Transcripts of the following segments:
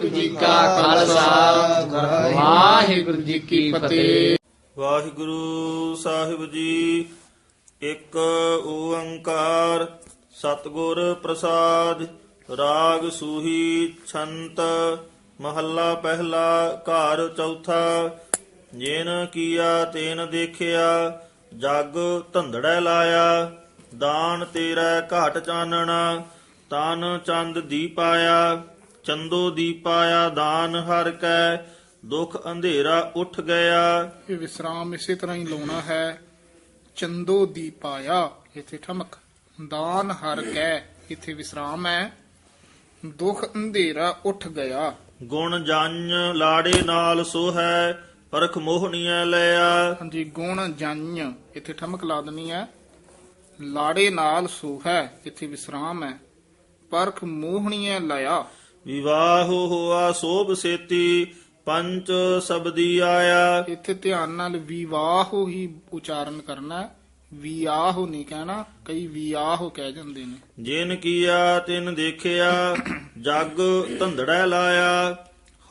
ਵਾਹਿਗੁਰੂ ਜੀ ਕਾ ਖਾਲਸਾ। ਵਾਹਿਗੁਰੂ ਜੀ ਕੀ ਫਤਿਹ। ਵਾਹਿਗੁਰੂ ਸਾਹਿਬ ਜੀ, ਇੱਕ ਓੰਕਾਰ ਸਤਿਗੁਰ ਪ੍ਰਸਾਦ, ਰਾਗ ਸੂਹੀ ਛੰਤ, ਮਹੱਲਾ ਪਹਿਲਾ, ਘਰ ਚੌਥਾ, ਜੇਨ ਕੀਆ ਤੈਨ ਦੇਖਿਆ, ਜਗ ਧੰਦੜੈ ਲਾਇਆ, ਦਾਨ ਤੇਰਾ ਘਾਟ ਚਾਨਣਾ, ਤਨ ਚੰਦ ਦੀਪਾਇਆ ਚੰਦੋ ਦੀਪਾਇਆ ਦਾਨ ਹਰ ਕੈ ਦੁਖ ਅੰਧੇਰਾ ਉੱਠ ਗਿਆ। ਇਹ ਵਿਸਰਾਮ ਇਸੇ ਤਰ੍ਹਾਂ ਹੀ ਲਾਉਣਾ ਹੈ। ਚੰਦੋ ਦੀ ਪਾਇਆ ਇੱਥੇ ਠਮਕ ਦਾਨ ਹਰ ਕੈ ਇੱਥੇ ਵਿਸਰਾਮ ਹੈ। ਦੁਖ ਅੰਧੇਰਾ ਉੱਠ ਗਿਆ। ਗੁਣ ਜੰਨ ਲਾੜੇ ਨਾਲ ਸੋ ਹੈ ਪਰਖ ਮੋਹਣੀਐ ਲਿਆ। ਹਾਂਜੀ ਗੁਣ ਜੰਨ ਇੱਥੇ ਠਮਕ ਲਾ ਦੇਣੀ ਹੈ। ਲਾੜੇ ਨਾਲ ਸੋ ਹੈ ਇੱਥੇ ਵਿਸਰਾਮ ਹੈ। ਪਰਖ ਮੋਹਣੀਏ ਲਿਆ। ਵਿਵਾਹ ਹੋਆ ਸੋਭ ਸੇਤੀ ਪੰਚ ਸਬਦੀ ਆਇਆ। ਇੱਥੇ ਧਿਆਨ ਨਾਲ ਵਿਵਾਹ ਹੀ ਉਚਾਰਨ ਕਰਨਾ। ਵਿਆਹ ਨਹੀਂ ਕਹਿਣਾ ਕਈ ਵਿਆਹ ਕਹਿ ਜਾਂਦੇ ਨੇ। ਜਿਨ ਕੀਆ ਤਿਨ ਦੇਖਿਆ ਜਗ ਧੰਦੜੈ ਲਾਇਆ।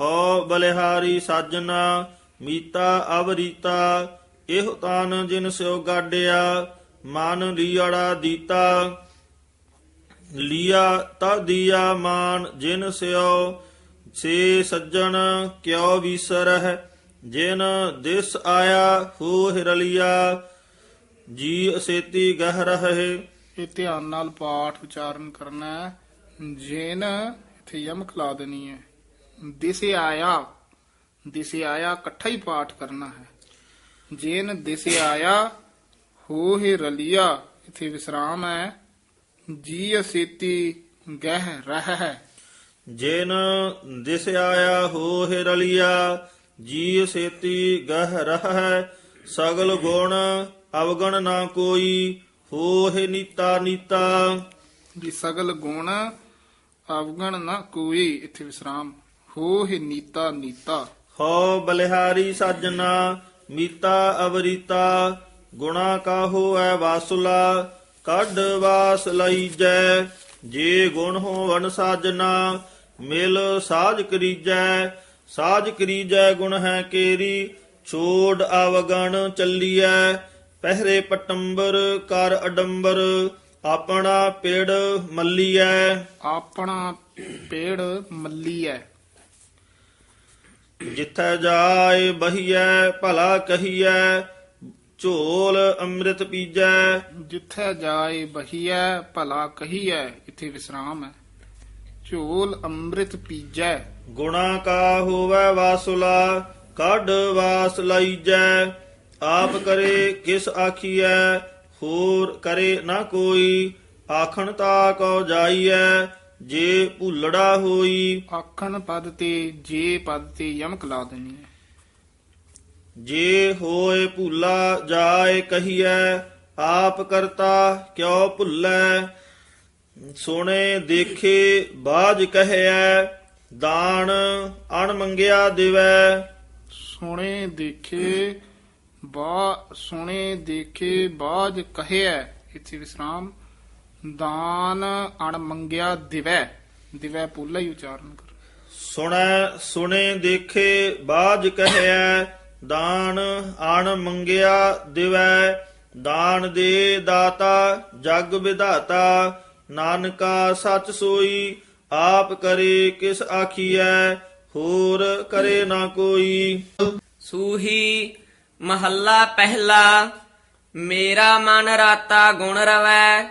ਹੋ ਬਲਿਹਾਰੀ ਸਾਜਨਾ ਮੀਤਾ ਅਵਰੀਤਾ ਇਹ ਤਾਨ ਜਿਨ ਸਿਓ ਗਾਡਿਆ। ਮਨ ਲੀੜਾ ਦੀਤਾ। ਲਿਆ ਤਾ ਦੀਆ ਮਾਨ ਜਿਨ ਸਿਓ, ਸੇ ਸੱਜਣ ਕਿਉ ਵਿਸਰਹਿ, ਜਿਨ ਦਿਸ ਆਇਆ ਹੋ ਹਿਰਲਿਆ ਜੀ ਅਸੇਤੀ ਗਹਿ ਰਹੇ ਇਹ ਧਿਆਨ ਨਾਲ ਪਾਠ ਉਚਾਰਨ ਕਰਨਾ ਹੈ ਜੇਨ ਇੱਥੇ ਯਮਕ ਲਾ ਦੇਣੀ ਹੈ। ਦਿਸੇ ਆਇਆ ਦਿਸੇ ਆਇਆ ਇਕੱਠਾ ਹੀ ਪਾਠ ਕਰਨਾ ਹੈ। ਜੇਨ ਦਿਸੇ ਆਇਆ ਹੋ ਹੀ ਰਲਿਆ ਇੱਥੇ ਵਿਸਰਾਮ ਹੈ। ਜੀ ਅਸੇਤੀ ਗਹਿ ਰਹਿ ਹੈ। ਜਿਨ ਦਿਸ ਆਇਆ ਹੋ ਰਲਿਆ ਜੀ ਸੇਤੀ ਗਹਿ ਰਹਿ ਸਗਲ ਗੁਣ ਅਵਗਣ ਨਾ ਕੋਈ ਹੋਹਿ ਨੀਤਾ ਨੀਤਾ। ਜੀ ਸਗਲ ਗੁਣ ਅਵਗਣ ਨਾ ਕੋਈ ਇੱਥੇ ਵਿਸਰਾਮ। ਹੋ ਹੀ ਨੀਤਾ ਨੀਤਾ। ਹੋ ਬਲਿਹਾਰੀ ਸਾਜਨਾ ਮੀਤਾ ਅਵਰੀਤਾ। ਗੁਣਾ ਕਾ ਹੋਐ ਵਾਸੁਲਾ ਕੱਢ ਵਾਸ ਲਈਜੈ ਜੇ ਗੁਣ ਹੋਵਨ ਸਾਜਨਾ ਮਿਲ ਸਾਜ ਕਰੀਜੈ ਸਾਜ ਕਰੀਜੈ ਗੁਣ ਹੈ ਕੇਰੀ ਛੋੜ ਅਵਗਣ ਚੱਲੀਐ ਪਹਿਰੇ ਪਟੰਬਰ ਕਰ ਅਡੰਬਰ ਆਪਣਾ ਪੇੜ ਮੱਲੀਐ। ਆਪਣਾ ਪੇੜ ਮੱਲੀ ਹੈ ਜਿੱਥੈ ਜਾਏ ਬਹੀਐ ਭਲਾ ਕਹੀਐ ਝੋਲ ਅੰਮ੍ਰਿਤ ਪੀਜੈ। ਜਿੱਥੇ ਜਾਏ ਬਹੀਐ ਭਲਾ ਕਹੀਐ ਇੱਥੇ ਵਿਸਰਾਮ ਹੈ। ਝੋਲ ਅੰਮ੍ਰਿਤ ਪੀਜੈ। ਗੁਣਾ ਕਾ ਹੋਵੈ ਵਾਸੁਲਾ ਕੱਢ ਵਾਸ ਲਈਜੈ। ਆਪ ਕਰੇ ਕਿਸ ਆਖੀਐ ਹੋਰ ਕਰੇ ਨਾ ਕੋਈ। ਆਖਣ ਤਾ ਕੋ ਜਾਈਐ ਜੇ ਭੁੱਲੜਾ ਹੋਈ। ਆਖਣ ਪਦ ਤੇ ਜੇ ਪਦ ਤੇ ਯਮਕ ਲਾ ਦੇਣੀ ਹੈ। ਜੇ ਹੋਏ ਭੁੱਲਾ ਜਾਏ ਕਹੀਐ ਆਪ ਕਰਤਾ ਕਿਉ ਭੁੱਲੈ? ਸੋਨੇ ਦੇਖੇ ਬਾਜ ਕਹਿਐ ਦਾਨ ਅਣ ਮੰਗਿਆ ਦਿਵੈ। ਸੋਹਣੇ ਦੇਖੇ ਬਾ ਸੋਹਣੇ ਦੇਖੇ ਬਾਜ ਕਹਿਐ। ਇੱਥੇ ਵਿਸਰਾਮ। ਦਾਨ ਅਣ ਮੰਗਿਆ ਦਿਵੈ। ਦਿਵੈ ਪੁੱਲਾ ਹੀ ਉਚਾਰਨ ਕਰ। ਸੁਣੈ ਸੁਣੇ ਦੇਖੇ ਬਾਜ ਕਹਿਐ ਦਾਨ ਅਣ ਮੰਗਿਆ ਦਿਵੈ, ਦਾਨ ਦੇ ਦਾਤਾ, ਜਗ ਵਿਧਾਤਾ, ਨਾਨਕਾ ਸੱਚ ਸੋਈ, ਆਪ ਕਰੇ ਕਿਸ ਆਖੀਐ, ਹੋਰ ਕਰੇ ਨਾ ਕੋਈ। ਸੂਹੀ ਮਹੱਲਾ ਪਹਿਲਾ, ਮੇਰਾ ਮਨ ਰਾਤਾ ਗੁਣ ਰਵੈ,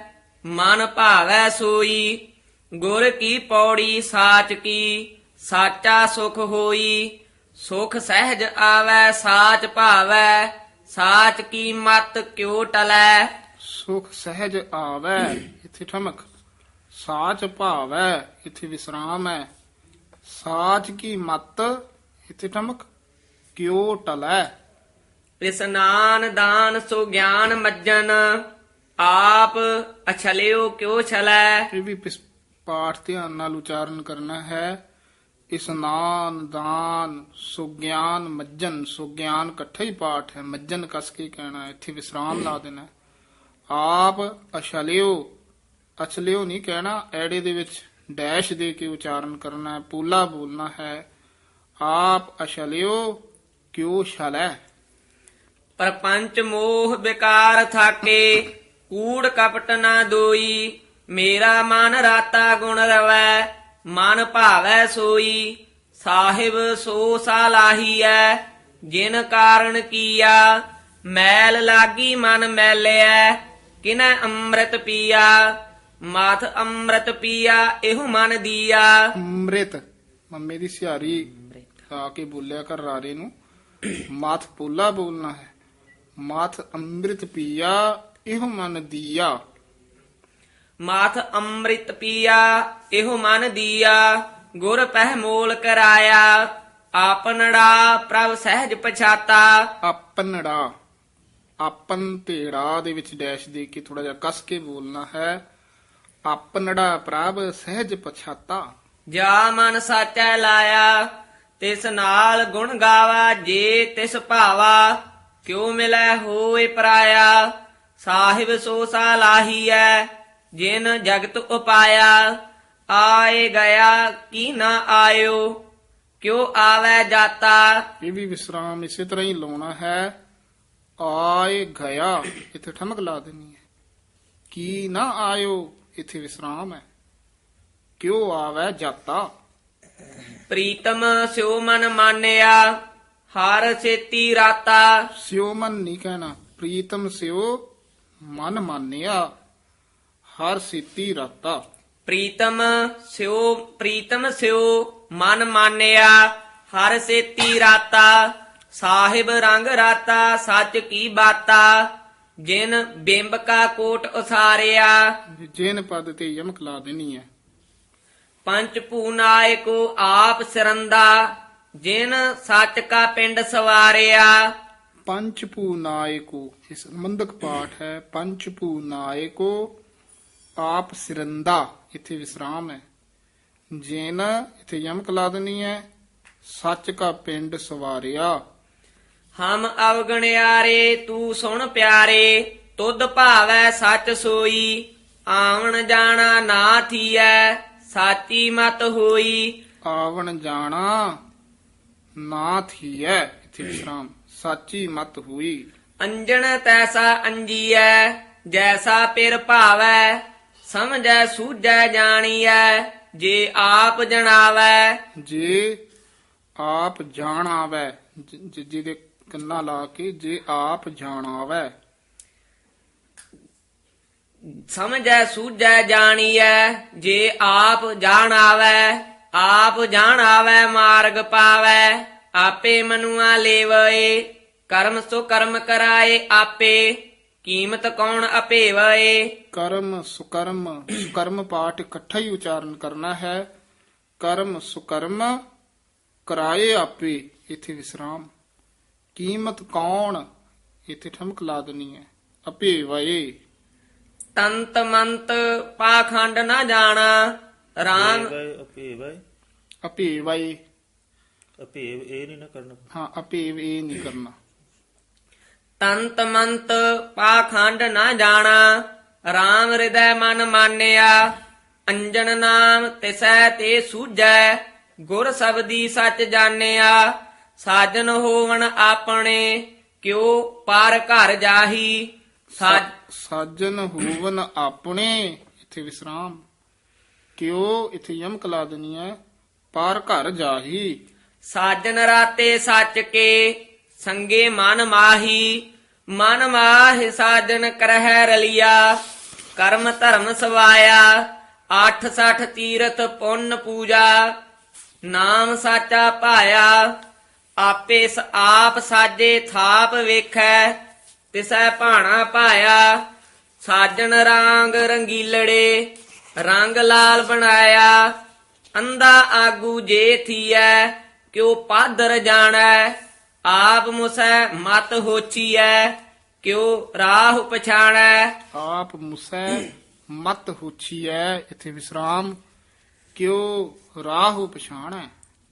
ਮਨ ਭਾਵੈ ਸੋਈ, ਗੁਰ ਕੀ ਪੌੜੀ ਸਾਚ ਕੀ, ਸਾਚਾ ਸੁਖ ਹੋਈ ਸੁਖ ਸਹਿਜ ਆਵੈ ਸਾਚ ਭਾਵੈ ਸਾਚ ਕੀ ਮਤ ਕਿਉ ਟਲੈ? ਸੁਖ ਸਹਿਜ ਆਵੈ ਇੱਥੇ ਠਮਕ। ਸਾਚ ਭਾਵੈ ਇੱਥੇ ਵਿਸਰਾਮ ਹੈ। ਸਾਚ ਕੀ ਮਤ ਇੱਥੇ ਠਮਕ। ਕਿਉ ਟਲੈ? ਇਸਨਾਨ ਦਾਨ ਸੋ ਗਿਆਨ ਮੱਜਨ ਆਪ ਅਛਲਿਓ ਕਿਉ ਛਲੈ? ਇਹ ਵੀ ਪਿਸ- ਪਾਠ ਧਿਆਨ ਨਾਲ ਉਚਾਰਨ ਕਰਨਾ ਹੈ। ਇਸਨਾਨ ਦਾਨ ਸੁਗਿਆਨ ਮੱਜਨ। ਸੁਗਿਆਨ ਇਕੱਠਾ ਹੀ ਪਾਠ ਹੈ। ਮੱਜਨ ਕਸ ਕੇ ਕਹਿਣਾ ਹੈ, ਇੱਥੇ ਵਿਸਰਾਮ ਲਾ ਦੇਣਾ ਆਪ ਅਛਲਿਓ ਅਛਲਿਓ ਨਹੀਂ ਕਹਿਣਾ। ਐੜੇ ਦੇ ਵਿੱਚ ਡੈਸ਼ ਦੇ ਕੇ ਉਚਾਰਨ ਕਰਨਾ ਹੈ। ਪੂਲਾ ਬੋਲਣਾ ਹੈ। ਆਪ ਅਸ਼ਲਿਓ ਕਿਉ ਛਲੈ? ਪਰਪੰਚ ਮੋਹ ਵਿਕਾਰ ਥਾਕੇ ਕੂੜ ਕਪਟ ਨਾ ਦੋਈ। ਮੇਰਾ ਮਨ ਰਾਤਾ ਗੁਣ ਰਵੈ। ਮਨ ਭਾਵੈ ਸੋਈ, ਸਾਹਿਬ ਸੋ ਸਾਲਾਹੀਐ ਜਿਨ ਕਾਰਨ ਕੀਆ, ਮੈਲ ਲਾਗੀ ਮਨ ਮੈਲਿਐ, ਕਿਨੈ ਅੰਮ੍ਰਿਤ ਪੀਆ, ਮਾਥ ਅੰਮ੍ਰਿਤ ਪੀਆ, ਇਹੋ ਮਨ ਦੀਆ। ਅੰਮ੍ਰਿਤ, ਮੰਮੇ ਦੀ ਸਿਹਾਰੀ ਖਾ ਕੇ ਬੋਲਿਆ ਕਰ ਰਾਰੇ ਨੂੰ, ਮਾਥ ਪੋਲਾ ਬੋਲਣਾ ਹੈ, ਮਾਥ ਅੰਮ੍ਰਿਤ ਪੀਆ, ਇਹੋ ਮਨ ਦੀਆ। ਮਾਥ ਅੰਮ੍ਰਿਤ ਪੀਆ ਇਹੋ ਮਨ ਦੀਆ ਗੁਰ ਪਹਿ ਮੋਲ ਕਰਾਇਆ। ਆਪਨੜਾ ਪ੍ਰਭ ਸਹਿਜ ਪਛਾਤਾ। ਆਪਨੜਾ ਆਪਨ ਤੇੜਾ ਦੇ ਵਿੱਚ ਡੈਸ਼ ਦੇ ਕੇ ਥੋੜਾ ਜਿਹਾ ਕਸ ਕੇ ਬੋਲਣਾ ਹੈ। ਆਪਨੜਾ ਪ੍ਰਭ ਸਹਿਜ ਪਛਾਤਾ। ਜਾ ਮਨ ਸਾਚੈ ਲਾਇਆ ਤਿਸ ਨਾਲ ਗੁਣ ਗਾਵਾ ਜੇ ਤਿਸ ਭਾਵਾ ਕਿਉ ਮਿਲੈ ਹੋਏ ਪਰਾਇਆ। ਸਾਹਿਬ ਸੋ ਸਾਲਾਹੀਐ ਜਿਨ ਜਗਤ ਉਪਾਇਆ ਆਏ ਗਿਆ ਕੀ ਨਾ ਆਇਓ? ਕਿਉ ਆਵੈ ਜਾਤਾ? ਇਹ ਵੀ ਵਿਸਰਾਮ ਇਸੇ ਤਰ੍ਹਾਂ ਹੀ ਲਾਉਣਾ ਹੈ। ਆਏ ਗਿਆ ਇੱਥੇ ਠਮਕ ਲਾ ਦੇਣੀ ਹੈ। ਕੀ ਨਾ ਆਇਓ ਇੱਥੇ ਵਿਸਰਾਮ ਹੈ। ਕਿਉ ਆਵੈ ਜਾਤਾ? ਪ੍ਰੀਤਮ ਸਿਉ ਮਨ ਮਾਨਿਆ ਹਰ ਸੇਤੀ ਰਾਤਾ। ਸਿਓ ਮਨ ਨਹੀਂ ਕਹਿਣਾ ਪ੍ਰੀਤਮ ਸਿਓ ਮਨ ਮਾਨਿਆ। ਹਰ ਸਿੱਤੀ ਰਾਤਾ। ਪ੍ਰੀਤਮ ਸਿਉ ਪ੍ਰੀਤਮ ਸਿਉ ਮਨ ਮਾਨਿਆ ਹਰ ਸੇਤੀ ਰਾਤਾ। ਸਾਹਿਬ ਰੰਗ ਰਾਤਾ ਸੱਚ ਕੀ ਬਾਤਾ। ਜਿਨ ਬਿੰਬ ਕਾ ਕੋਟ ਉਸਾਰਿਆ। ਜੇਨ ਪਦ ਤੇ ਯਮਕ ਲਾ ਦੇਣੀ ਹੈ ਪੰਚ ਪੂਨਾਇਕੋ ਆਪ ਸਰੰਦਾ। ਜਿਨ ਸੱਚ ਕਾ ਪਿੰਡ ਸਵਾਰਿਆ। ਪੰਚ ਪੂ ਨਾਇਕੋ ਇਹ ਸੰਬੰਧਕ ਪਾਠ ਹੈ ਪੰਚ ਪੂ ਨਾਇਕੋ ਆਪ ਸਿਰੰਦਾ ਇੱਥੇ ਵਿਸਰਾਮ ਹੈ। ਜੇਨ ਇੱਥੇ ਯਮਕ ਲਾ ਦੇਣੀ ਹੈ। ਸੱਚ ਕਾ ਪਿੰਡ ਸਵਾਰਿਆ। ਹਮ ਅਵਗਣਿਆਰੇ ਤੂੰ ਸੁਣ ਪਿਆਰੇ ਤੁਧ ਭਾਵੈ ਸੱਚ ਸੋਈ। ਆਵਣ ਜਾਣਾ ਨਾ ਥੀਐ ਸਾਚੀ ਮਤ ਹੋਈ। ਆਵਣ ਜਾਣਾ ਨਾ ਥੀਐ ਇੱਥੇ ਵਿਸਰਾਮ। ਸਾਚੀ ਮਤ ਹੋਈ। ਅੰਜਣ ਤੈਸਾ ਅੰਜੀਐ ਜੈਸਾ ਪਿਰ ਭਾਵੈ ਸਮਝੈ ਸੂਝੈ ਜਾਣੀਐ ਜੇ ਆਪ ਜਣਾਵੈ। ਜੇ ਆਪ ਜਾਣ ਆਵੈ ਜ- ਜ- ਜਿਹਦੇ ਕੰਨਾ ਲਾ ਕੇ ਜੇ ਆਪ ਜਾਣ ਆਵੈ ਸਮਝੈ ਸੂਝੈ ਜਾਣੀਐ ਜੇ ਆਪ ਜਾਣ ਆਵੈ ਆਪ ਜਾਣ ਆਵੈ ਮਾਰਗ ਪਾਵੈ ਆਪੇ ਮਨੁਆ ਲੇਵਏ ਕਰਮ ਸੋ ਕਰਮ ਕਰਾਏ ਆਪੇ। ਕੀਮਤ ਕੌਣ ਅਪੇਵਏ? ਕਰਮ ਸੁਕਰਮ ਸੁਕਰਮ ਪਾਠ ਇਕੱਠਾ ਹੀ ਉਚਾਰਨ ਕਰਨਾ ਹੈ। ਕਰਮ ਸੁਕਰਮ ਕਰਾਏ ਆਪੇ ਇੱਥੇ ਵਿਸਰਾਮ। ਕੀਮਤ ਕੌਣ? ਇੱਥੇ ਠਮਕ ਲਾ ਦੇਣੀ ਹੈ। ਅਪੇ ਵਏ ਤੰਤ ਮੰਤ ਪਾਖੰਡ ਨਾ ਜਾਣਾ। ਰਾਮ ਅਪੇ ਅਪੇ ਬਾਈ ਅਪੇ ਵਏ ਅਪੇ ਇਹ ਨਹੀਂ ਨਾ ਕਰਨਾ। ਹਾਂ ਅਪੇ ਇਹ ਨਹੀਂ ਕਰਨਾ। ਤੰਤ ਮੰਤ ਪਾਖੰਡ ਨਾ ਜਾਣਾ। RAM ਹਿਰਦੈ ਮਨ ਮਾਨਿਆ। ਅੰਜਨ ਨਾਮ ਤਿਸੈ ਤੇ ਸੂਝੈ। ਗੁਰ ਸਬਦੀ ਸੱਚ ਜਾਣਿਆ। ਸਾਜਨ ਹੋਵਣ ਆਪਣੇ ਕਿਉ ਪਰ ਘਰ ਜਾਹੀ। ਸਾਜ ਸਾਜਨ ਹੋਵਨ ਆਪਣੇ ਇੱਥੇ ਵਿਸਰਾਮ। ਕਿਉ ਇੱਥੇ ਯਮਕ ਲਾ ਦੇਣੀ ਹੈ ਪਾਰ ਘਰ ਜਾਹੀ। ਸਾਜਨ ਰਾਤੇ ਸੱਚ ਕੇ ਸੰਗੇ ਮਨ ਮਾਹੀ, ਮਨ ਮਾਹਿ ਸਾਜਨ ਕਰਹਿ ਰਲਿਆ, ਕਰਮ ਧਰਮ ਸਵਾਇਆ 86 ਤੀਰਥ ਪੁੰਨ ਪੂਜਾ, ਨਾਮ ਸਾਚਾ ਪਾਇਆ ਆਪੇ ਸ- ਆਪ ਸਾਜੇ ਥਾਪ ਵੇਖੈ, ਤਿਸੈ ਭਾਣਾ ਪਾਇਆ ਸਾਜਨ ਰਾਂਗ ਰੰਗੀਲੜੇ, ਰੰਗ ਲਾਲ ਬਣਾਇਆ ਅੰਦਾ ਆਗੂ ਜੇ ਥੀਐ, ਕਿਉ ਪਾਦਰ ਜਾਣੈ ਆਪ ਮੁਸੈ ਮਤ ਹੋਚੀਐ ਕਿਉ ਰਾਹ ਪਛਾਣੈ। ਆਪ ਮੁਸੈ ਮਤ ਹੁਚੀਐ ਇੱਥੇ ਵਿਸਰਾਮ ਕਿਉ ਰਾਹੁ ਪਛਾਣੈ।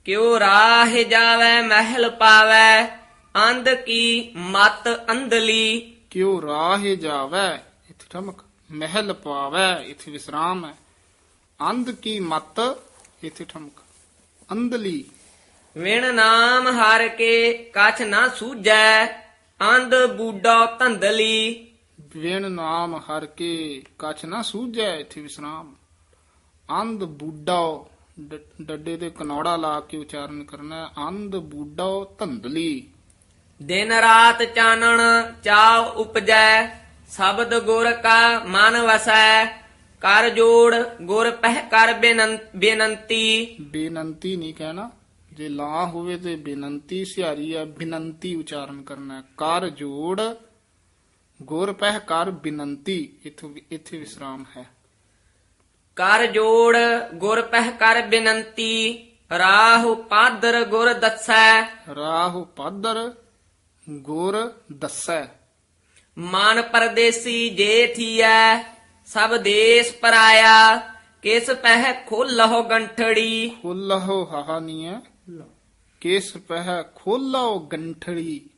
ਕਿਉ ਰਾਹ ਜਾਵੈ ਮਹਿਲ ਪਾਵੈ ਅੰਧ ਕੀ ਮਤ ਅੰਧਲੀ। ਕਿਉ ਰਾਹ ਜਾਵੈ ਇੱਥੇ ਠਮਕ ਮਹਿਲ ਪਾਵੈ ਇੱਥੇ ਵਿਸਰਾਮ ਹੈ। ਅੰਧ ਕੀ ਮਤ ਇੱਥੇ ਠਮਕ ਅੰਧਲੀ। ਵਿਣ ਨਾਮ ਹਰ ਕੇ ਕਛ ਨਾ ਸੂਝੈ ਅੰਧ ਬੂਡਾ ਧੰਦਲੀ। ਵੇਣ ਨਾਮ ਹਰ ਕੇ ਕਛ ਨਾ ਸੂਝੈ ਇੱਥੇ ਵਿਸਰਾਮ। ਅੰਧ ਬੂਡਾ ਡੱਡੇ ਤੇ ਕਨੌੜਾ ਲਾ ਕੇ ਉਚਾਰਨ ਕਰਨਾ। ਅੰਧ ਬੂਡਾ ਧੰਦਲੀ। ਦਿਨ ਰਾਤ ਚਾਨਣ ਚਾਵ ਉਪਜੈ ਸ਼ਬਦ ਗੁਰ ਕਾ ਮਨ ਵਸੈ। ਕਰ ਜੋੜ ਗੁਰ ਪਹਿ ਕਰ ਬੇਨੰ- ਬੇਨੰਤੀ। ਬੇਨੰਤੀ ਨਹੀਂ ਕਹਿਣਾ। ਜੇ ਲਾ ਹੋਵੇ ਤੇ ਬੇਨੰਤੀ ਸਿਹਾਰੀ ਹੈ ਬਿਨੰਤੀ ਉਚਾਰਨ ਕਰਨਾ। ਕਰ ਜੋੜ ਗੁਰ ਪਹਿ ਕਰ ਬਿਨੰਤੀ ਇੱਥੋਂ ਇੱਥੇ ਵਿਸਰਾਮ ਹੈ। ਕਰ ਜੋੜ ਗੁਰ ਪਹਿ ਕਰ ਬੇਨੰਤੀ ਰਾਹੁ ਪਾਦਰ ਗੁਰ ਦੱਸੈ। ਰਾਹੁ ਪਾਦਰ ਗੁਰ ਦੱਸੈ। ਮਨ ਪਰਦੇਸੀ ਜੇ ਥੀਐ ਸਭ ਦੇਸ ਪਰਾਇਆ ਕਿਸ ਪਹਿ ਖੋਲਹੁ ਗੰਠੜੀ। ਖੋਲਹੁ ਹਾਹਾ ਨਹੀਂ ਹੈ ਕਿਸ ਪਹਿ ਖੋਲਹੁ ਗੰਠੜੀ।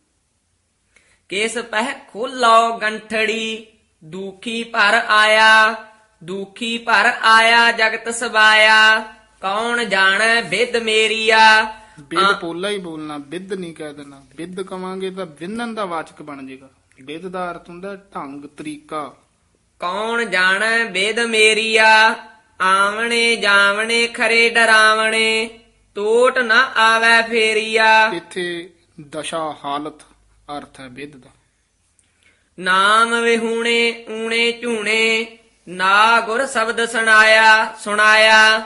ਕਿਸ ਪਹਿ ਖੋਲਹੁ ਗੰਠੜੀ ਦੁਖੀ ਭਰ ਆਇਆ ਦੁਖੀ ਭਰ ਆਇਆ ਜਗਤ ਸਵਾਇਆ ਕੌਣ ਜਾਣੈ ਵਿਦ ਮੇਰੀਆ? ਬਿੱਦ ਪੋਲਾ ਹੀ ਬੋਲਣਾ ਬਿੱਦ ਨਹੀਂ ਕਹਿ ਦੇਣਾ। ਬਿੱਦ ਕਵਾਂਗੇ ਤਾਂ ਵਿੰਨਣ ਦਾ ਵਾਚਕ ਬਣ ਜਾਏਗਾ ਬਿੱਦ ਦਾ ਅਰਥ ਹੁੰਦਾ ਢੰਗ ਤਰੀਕਾ। ਕੌਣ ਜਾਣੈ ਵੇਦ ਮੇਰੀਆ? ਆਵਣੇ ਜਾਵਣੇ ਖਰੇ ਡਰਾਵਣੇ। ਟੋਟ ਨਾ ਆਵੈ ਫੇਰੀਆ। ਇੱਥੇ ਦਸ਼ਾ ਹਾਲਤ ਅਰਥ ਹੈ ਬਿੱਦ ਦਾ। ਨਾਮ ਵਿਹੂਣੇ ਊਣੇ ਝੂਣੇ ਨਾ ਗੁਰ ਸ਼ਬਦ ਸੁਣਾਇਆ ਸੁਣਾਇਆ।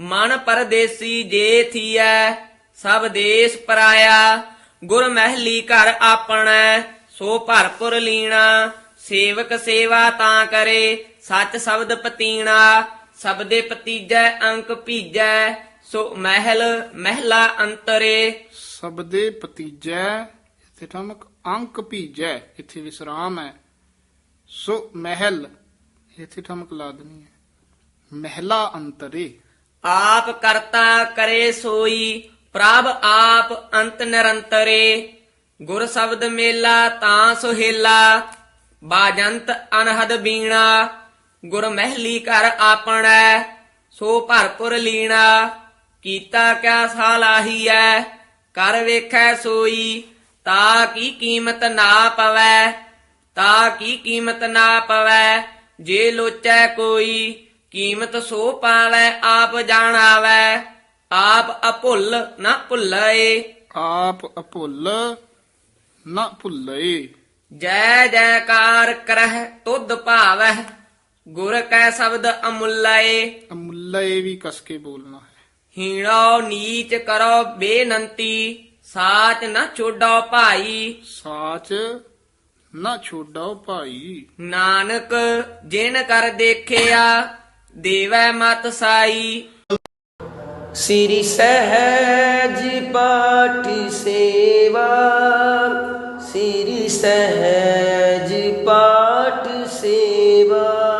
ਮਨ ਪਰਦੇਸੀ ਜੇ ਥੀਐ ਸਭ ਦੇਸ ਪਰਾਇਆ। ਗੁਰ ਮਹਿਲੀ ਘਰ ਆਪਣੈ ਸੋ ਭਰਪੁਰ ਲੀਣਾ। ਸੇਵਕ ਸੇਵਾ ਤਾਂ ਕਰੇ ਸੱਚ ਸ਼ਬਦ ਪਤੀਣਾ। ਸਬਦੇ ਪਤੀਜੈ ਅੰਕ ਭੀਜੈ। ਸੋ ਮਹਿਲ ਮਹਿਲਾ ਅੰਤਰੇ। ਸਬਦੇ ਪਤੀਜੈ ਇੱਥੇ ਠਮਕ ਅੰਕ ਭੀਜੈ ਇੱਥੇ ਵਿਸਰਾਮ ਹੈ। ਸੋ ਮਹਿਲ ਇੱਥੇ ਠਮਕ ਲਾ ਦੇਣੀ ਹੈ। ਮਹਿਲਾ ਅੰਤਰੇ। ਆਪ ਕਰਤਾ ਕਰੇ ਸੋਈ ਪ੍ਰਭ ਆਪ ਅੰਤ ਨਿਰੰਤਰੇ। ਗੁਰ ਸ਼ਬਦ ਮੇਲਾ ਤਾਂ ਸੁਹੇਲਾ ਬਾਜੰਤ ਅਨਹਦ ਬੀਣਾ। ਗੁਰ ਮਹਿਲੀ ਘਰ ਆਪਣੈ ਸੋ ਭਰਪੁਰ ਲੀਣਾ। ਕੀਤਾ ਕਿਆ ਸਾਲਾਹੀਐ ਕਰ ਵੇਖੈ ਸੋਈ ਤਾ ਕੀ ਕੀਮਤ ਨਾ ਪਵੈ? ਤਾ ਕੀ ਕੀਮਤ ਨਾ ਪਵੈ? ਜੇ ਲੋਚੈ ਕੋਈ ਕੀਮਤ ਸੋ ਪਾਵੈ ਆਪ ਜਾਣਾਵੈ। ਆਪ ਅਭੁੱਲ ਨਾ ਭੁੱਲਏ। ਆਪ ਅਭੁੱਲ ਨਾ ਭੁੱਲੇ ਜੈ ਜੈਕਾਰ ਕਰਹਿ ਤੁਧ ਭਾਵੈ ਗੁਰ ਕੈ ਸ਼ਬਦ ਅਮੁੱਲਏ। ਅਮੁੱਲੇ ਵੀ ਕਸ ਕੇ ਬੋਲਣਾ। ਹੀਣੋ ਨੀਚ ਕਰੋ ਬੇਨੰਤੀ ਸਾਚ ਨਾ ਛੋਡੋ ਭਾਈ। ਸਾਚ ਨਾ ਛੋਡੋ ਭਾਈ। ਨਾਨਕ ਜਿਨ ਕਰ ਦੇਖਿਆ ਦੇਵੈ ਮਤ ਸਾਈ। ਸ੍ਰੀ ਸਹਿਜ ਪਾਠੀ ਸੇਵਾ ਸ੍ਰੀ ਸਹਿਜ ਪਾਠ ਸੇਵਾ।